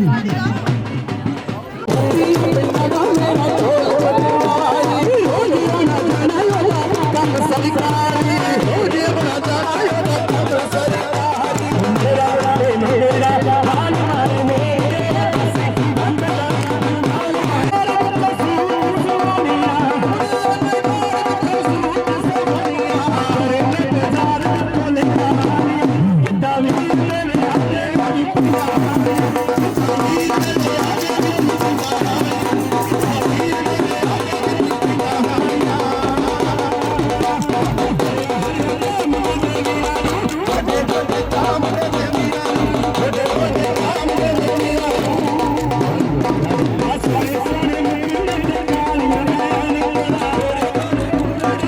Vale. Thank you.